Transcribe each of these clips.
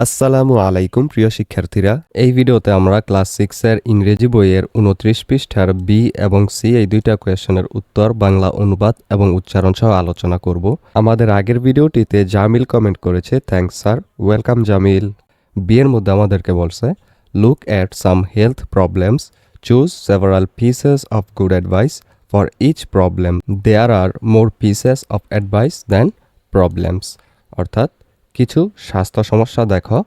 আসসালামু আলাইকুম, প্রিয় শিক্ষার্থীরা। এই ভিডিওতে আমরা ক্লাস সিক্সের ইংরেজি বইয়ের উনত্রিশ পৃষ্ঠার বি এবং সি এই দুইটা কোয়েশনের উত্তর, বাংলা অনুবাদ এবং উচ্চারণ সহ আলোচনা করব। আমাদের আগের ভিডিওটিতে জামিল কমেন্ট করেছে thanks sir welcome Jamil. B এর মধ্যে আমাদেরকে বলছে look at some health problems choose several pieces of good advice for each problem there are more pieces of advice then problems অর্থাৎ কিছু স্বাস্থ্য সমস্যা দেখো।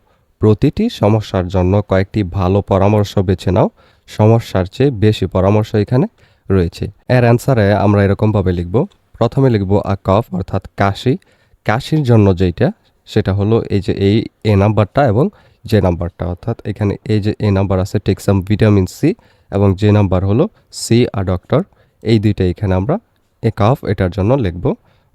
প্রতিটি সমস্যার জন্য কয়েকটি ভালো পরামর্শ বেছে নাও। সমস্যার চেয়ে বেশি পরামর্শ এখানে রয়েছে। এর অ্যান্সারে আমরা এরকমভাবে লিখব। প্রথমে লিখব আ কফ অর্থাৎ কাশি। কাশির জন্য যেইটা, সেটা হলো এই যে এই এ নাম্বারটা এবং যে নাম্বারটা অর্থাৎ এখানে এই যে এ নাম্বার আছে টেক সাম ভিটামিন সি এবং যে নাম্বার হলো সি আর ডক্টর এই দুইটা এখানে আমরা এ কাফ এটার জন্য লিখব।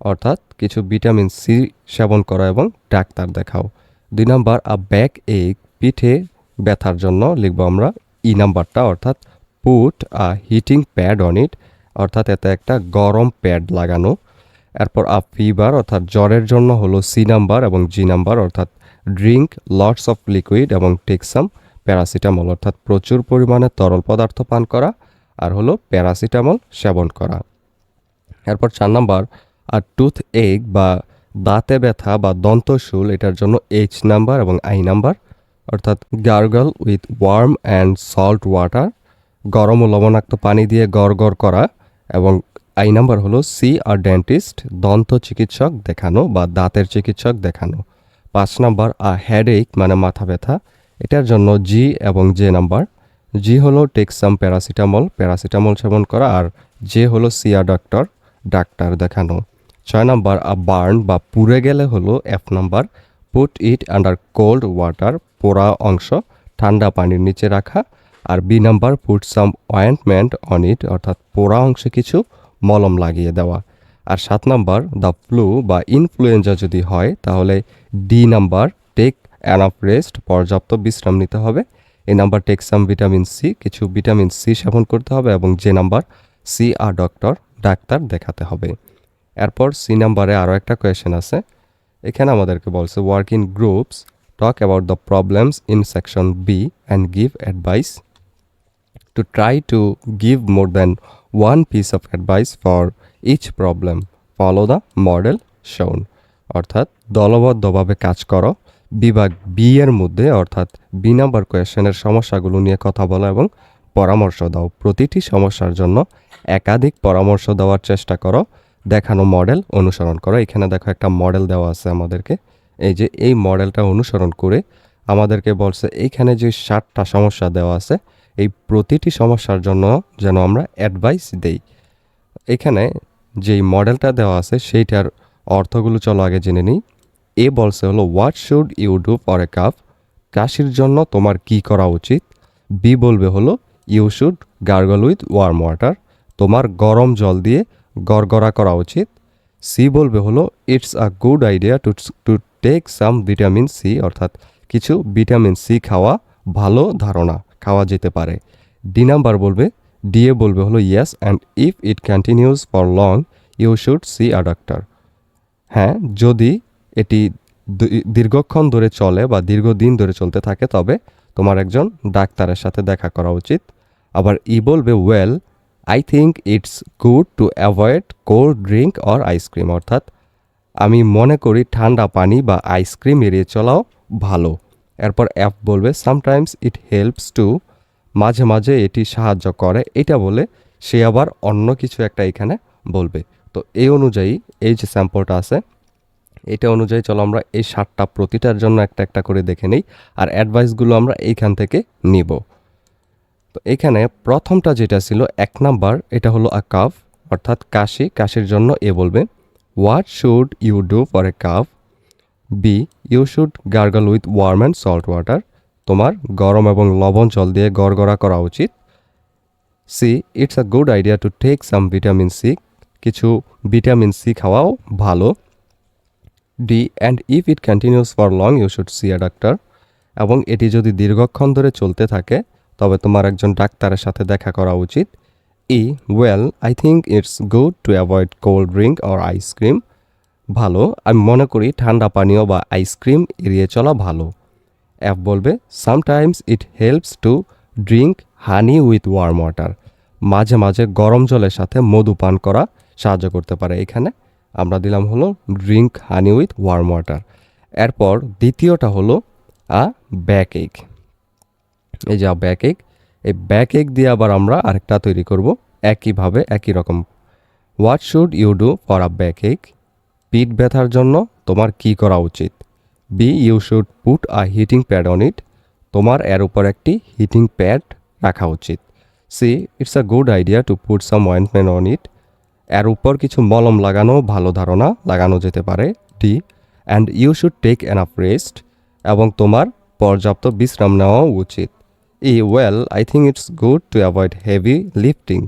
অর্থাৎ কিছু ভিটামিন সি সেবন করো এবং ডাক্তার দেখাও। দুই নাম্বার, আ ব্যাক এক পিঠে ব্যথার জন্য লিখব আমরা ই নাম্বারটা, অর্থাৎ put a heating pad on it অর্থাৎ এতে একটা গরম প্যাড লাগানো। এরপর আ ফিভার অর্থাৎ জ্বরের জন্য হলো সি নাম্বার এবং জি নাম্বার, অর্থাৎ ড্রিঙ্ক লটস অফ লিকুইড এবং টেকসাম প্যারাসিটামল অর্থাৎ প্রচুর পরিমাণে তরল পদার্থ পান করা, আর হলো প্যারাসিটামল সেবন করা। এরপর চার নাম্বার আর টুথ এগ বা দাঁতে ব্যথা বা দন্তশূল, এটার জন্য এইচ নাম্বার এবং আই নাম্বার অর্থাৎ gargle with warm and salt water গরম ও লবণাক্ত পানি দিয়ে গড় করা এবং আই নাম্বার হলো সি আর ডেন্টিস্ট দন্ত চিকিৎসক দেখানো বা দাঁতের চিকিৎসক দেখানো। পাঁচ নাম্বার আ হেডেক মানে মাথা ব্যথা, এটার জন্য জি এবং জে নাম্বার জি হলো টেকসাম প্যারাসিটামল প্যারাসিটামল সেবন করা, আর জে হলো সিয়া ডক্টর ডাক্তার দেখানো। ছয় নাম্বার বার্ন বা পুড়ে গেলে হলো এক number. Put it under cold water পোড়া অংশ, ঠান্ডা পানির নিচে রাখা। আর B number put some ointment on it অর্থাৎ পোড়া অংশে কিছু মলম লাগিয়ে দেওয়া। আর সাত নাম্বার দ্য ফ্লু বা ইনফ্লুয়েঞ্জা যদি হয়, তাহলে D number take enough rest পর্যাপ্ত বিশ্রাম নিতে হবে। A number take some vitamin C কিছু ভিটামিন সি সেবন করতে হবে এবং যে নাম্বার সি আর ডক্টর ডাক্তার দেখাতে হবে। এরপর সি নাম্বারে আরও একটা কোয়েশন আছে। এখানে আমাদেরকে বলছে work in groups talk about the problems in section B and give advice to try to give more than one piece of advice for each problem follow the model শোন অর্থাৎ দলবদ্ধভাবে কাজ করো, বিভাগ বি এর মধ্যে, অর্থাৎ বি নাম্বার কোয়েশনের সমস্যাগুলো নিয়ে কথা বলো এবং পরামর্শ দাও। প্রতিটি সমস্যার জন্য একাধিক পরামর্শ দেওয়ার চেষ্টা করো। দেখানো মডেল অনুসরণ করো। এখানে দেখো একটা মডেল দেওয়া আছে আমাদেরকে। এই যে এই মডেলটা অনুসরণ করে আমাদেরকে বলছে, এইখানে যে ষাটটা সমস্যা দেওয়া আছে, এই প্রতিটি সমস্যার জন্য যেন আমরা অ্যাডভাইস দেই। এখানে যেই মডেলটা দেওয়া আছে, সেইটার অর্থগুলো চলো আগে জেনে নিই। এ বলছে হলো what should you do for a cough কাশির জন্য তোমার কি করা উচিত? বি বলবে হলো you should gargle with warm water তোমার গরম জল দিয়ে গড়গড়া করা উচিত। সি বলবে হলো it's a good idea to to take some vitamin C অর্থাৎ কিছু ভিটামিন সি খাওয়া ভালো ধারণা, খাওয়া যেতে পারে। ডি নাম্বার বলবে ডিএ বলবে হলো yes and if it continues for long you should see a doctor হ্যাঁ যদি এটি দীর্ঘক্ষণ ধরে চলে বা দীর্ঘদিন ধরে চলতে থাকে, তবে তোমার একজন ডাক্তারের সাথে দেখা করা উচিত। আবার ই বলবে well I think it's good to avoid cold drink or ice cream অর্থাৎ আমি মনে করি ঠান্ডা পানি বা আইসক্রিম এড়িয়ে চলাও ভালো। এরপর অ্যাপ বলবে সামটাইমস ইট হেল্পস টু মাঝে মাঝে এটি সাহায্য করে। এটা বলে সে আবার অন্য কিছু একটা এখানে বলবে। তো এই অনুযায়ী এই যে স্যাম্পলটা আছে, এটা অনুযায়ী চলো আমরা এই সাতটা প্রতিটার জন্য একটা একটা করে দেখে নিই। আর অ্যাডভাইসগুলো আমরা এইখান থেকে নিব। তো এখানে প্রথমটা যেটা ছিল এক নাম্বার, এটা হলো আ কাফ অর্থাৎ কাশি, কাশির জন্য এ বলবে what should you do for a cough B you should gargle with warm and salt water তোমার গরম এবং লবণ জল দিয়ে গড়গড়া করা উচিত। C it's a good idea to take some vitamin C কিছু ভিটামিন সি খাওয়াও ভালো। D and if it continues for long you should see a doctor এবং এটি যদি দীর্ঘক্ষণ ধরে চলতে থাকে তবে তোমার একজন ডাক্তারের সাথে দেখা করা উচিত। ই well I think it's good to avoid cold drink or ice cream ভালো, আমি মনে করি ঠান্ডা পানীয় বা আইসক্রিম এড়িয়ে চলা ভালো। অ্যাপ বলবে sometimes it helps to drink honey with warm water মাঝে মাঝে গরম জলের সাথে মধু পান করা সাহায্য করতে পারে এখানে। আমরা দিলাম হলো drink honey with warm water এরপর দ্বিতীয়টা হলো আ ব্যাক এগ এই যে ব্যাক এগ এই ব্যাক এগ দিয়ে আবার আমরা আরেকটা তৈরি করব একইভাবে, একই রকম। What should you do for a backache পিঠ ব্যথার জন্য তোমার কি করা উচিত? B you should put a heating pad on it তোমার এর উপর একটি হিটিং প্যাড রাখা উচিত। C it's a good idea to put some ointment on it এর উপর কিছু মলম লাগানো ভালো ধারণা লাগানো যেতে পারে। D and you should take enough rest এবং তোমার পর্যাপ্ত বিশ্রাম নেওয়াও উচিত। E well I think it's good to avoid heavy lifting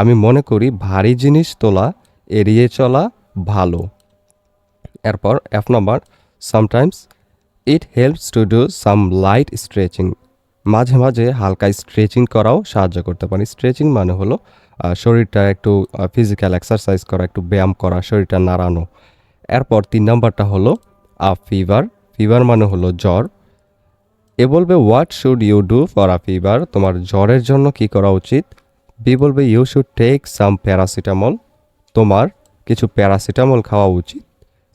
আমি মনে করি ভারী জিনিস তোলা, এড়িয়ে চলা ভালো। এরপর F number sometimes it helps to do some light stretching মাঝে মাঝে হালকা স্ট্রেচিং করাও সাহায্য করতে পারি। স্ট্রেচিং মানে হলো শরীরটা একটু ফিজিক্যাল এক্সারসাইজ করা, একটু ব্যায়াম করা, শরীরটা নাড়ানো। এরপর তিন নাম্বারটা হলো, আ ফিভার ফিভার মানে হলো জ্বর। এ বলবে what should you do for a fever তোমার জ্বরের জন্য কি করা উচিত? বি বলবে you should take some paracetamol তোমার কিছু প্যারাসিটামল খাওয়া উচিত।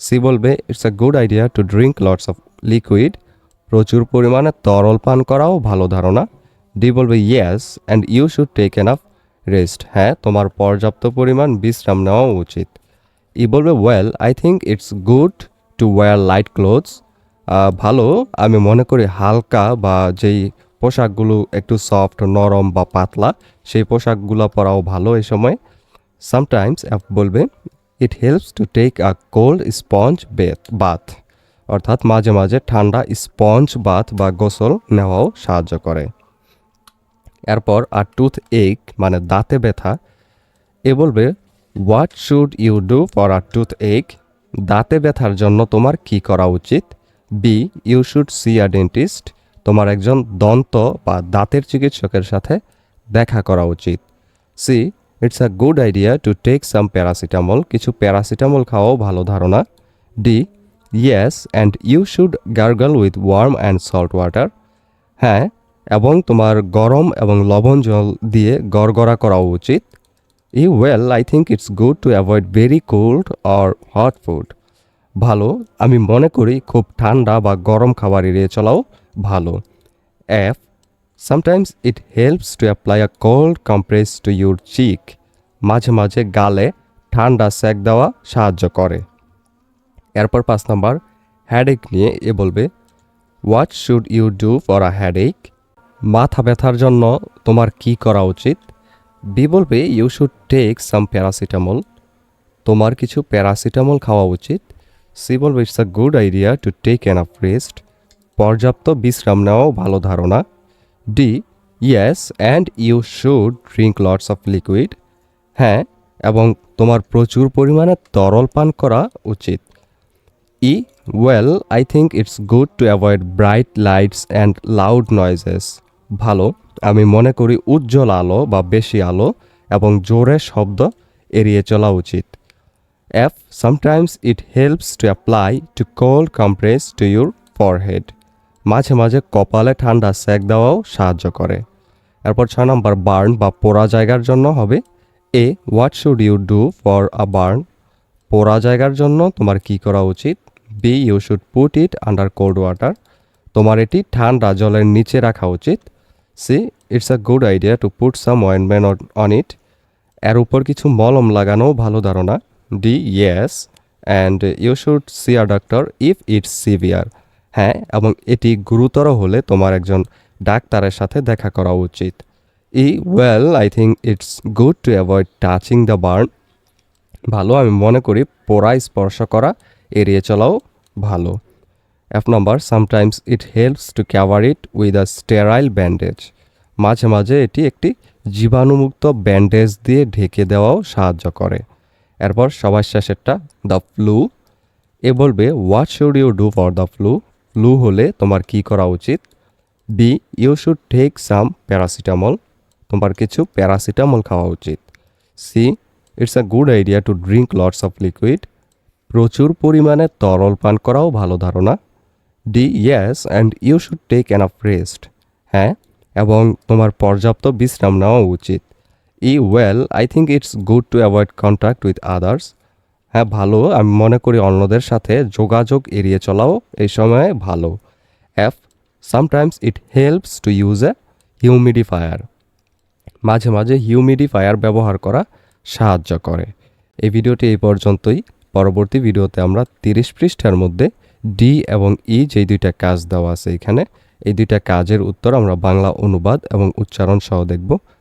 সি বলবে it's a good idea to drink lots of liquid প্রচুর পরিমাণে তরল পান করাও ভালো ধারণা। ডি বলবে yes and you should take enough rest হ্যাঁ তোমার পর্যাপ্ত পরিমাণ বিশ্রাম নেওয়া উচিত। ই বলবে well I think it's good to wear light clothes ভালো। আমি মনে করি হালকা বা যেই পোশাকগুলো একটু সফট নরম বা পাতলা, সেই পোশাকগুলো পরাও ভালো এই সময়। সামটাইমস অ্যাপ বলবে it helps to take a cold sponge bath bath অর্থাৎ মাঝে মাঝে ঠান্ডা স্পঞ্জ বাথ বা গোসল নেওয়াও সাহায্য করে। এরপর আর টুথ এক মানে দাঁতে ব্যথা। এ বলবে what should you do for a toothache দাঁতে ব্যথার জন্য তোমার কি করা উচিত? B you should see a dentist তোমার একজন দন্ত বা দাঁতের চিকিৎসকের সাথে দেখা করা উচিত। C it's a good idea to take some paracetamol কিছু প্যারাসিটামল খাওয়াও ভালো ধারণা। D yes and you should gargle with warm and salt water হ্যাঁ এবং তোমার গরম এবং লবণ জল দিয়ে গড়গড়া করা উচিত। E well I think it's good to avoid very cold or hot food ভালো। আমি মনে করি খুব ঠান্ডা বা গরম খাবার এড়িয়ে চলাও ভালো। F sometimes it helps to apply a cold compress to your cheek মাঝে মাঝে গালে ঠান্ডা সেক দেওয়া সাহায্য করে। এরপর পাঁচ নাম্বার হ্যাডেক নিয়ে এ বলবে what should you do for a headache মাথা ব্যথার জন্য তোমার কি করা উচিত? বি বলবে you should take some paracetamol তোমার কিছু প্যারাসিটামল খাওয়া উচিত। সি বলবে it's a good idea to take enough rest পর্যাপ্ত বিশ্রাম নেওয়াও ভালো ধারণা। D yes and you should drink lots of liquid হ্যাঁ এবং তোমার প্রচুর পরিমাণে তরল পান করা উচিত। E well I think it's good to avoid bright lights and loud noises ভালো, আমি মনে করি উজ্জ্বল আলো বা বেশি আলো এবং জোরে শব্দ এড়িয়ে চলা উচিত। F sometimes it helps to apply to cold compress to your forehead মাঝে মাঝে কপালে ঠান্ডা সেক দেওয়াও সাহায্য করে। এরপর ছয় নম্বর, বার্ন বা পোড়া জায়গার জন্য হবে। A what should you do for a burn পোড়া জায়গার জন্য তোমার কি করা উচিত? B you should put it under cold water তোমার এটি ঠান্ডা জলের নিচে রাখা উচিত। C it's a good idea to put some ointment on it এর উপর কিছু মলম লাগানো ভালো ধারণা। D yes and you should see a doctor if it's severe হ্যাঁ এবং এটি গুরুতর হলে তোমার একজন ডাক্তারের সাথে দেখা করা উচিত। E well I think it's good to avoid touching the burn ভালো, আমি মনে করি পোড়া, স্পর্শ করা, এড়িয়ে চলাও ভালো। F number sometimes it helps to cover it with a sterile bandage মাঝে মাঝে এটি একটি জীবাণুমুক্ত ব্যান্ডেজ দিয়ে ঢেকে দেওয়াও সাহায্য করে। এরপর সবার শেষেরটা দ্য ফ্লু এ বলবে what should you do for the flu flu হলে তোমার কি করা উচিত? B you should take some paracetamol তোমার কিছু প্যারাসিটামল খাওয়া উচিত। C it's a good idea to drink lots of liquid প্রচুর পরিমাণে তরল পান করাও ভালো ধারণা। D yes and you should take an enough rest হ্যাঁ এবং তোমার পর্যাপ্ত বিশ্রাম নেওয়া উচিত। E well, I think it's good to avoid contact with others. হ্যাঁ ভালো। আমি মনে করি অন্যদের সাথে যোগাযোগ এড়িয়ে চলাও এই সময়ে ভালো। F, sometimes it helps to use a humidifier. মাঝে মাঝে হিউমিডিফায়ার ব্যবহার করা সাহায্য করে। এই ভিডিওটি এই পর্যন্তই। পরবর্তী ভিডিওতে আমরা তিরিশ পৃষ্ঠার মধ্যে ডি এবং ই যেই দুইটা কাজ দেওয়া আছে এখানে, এই দুইটা কাজের উত্তর আমরা বাংলা অনুবাদ এবং উচ্চারণ সহ দেখব।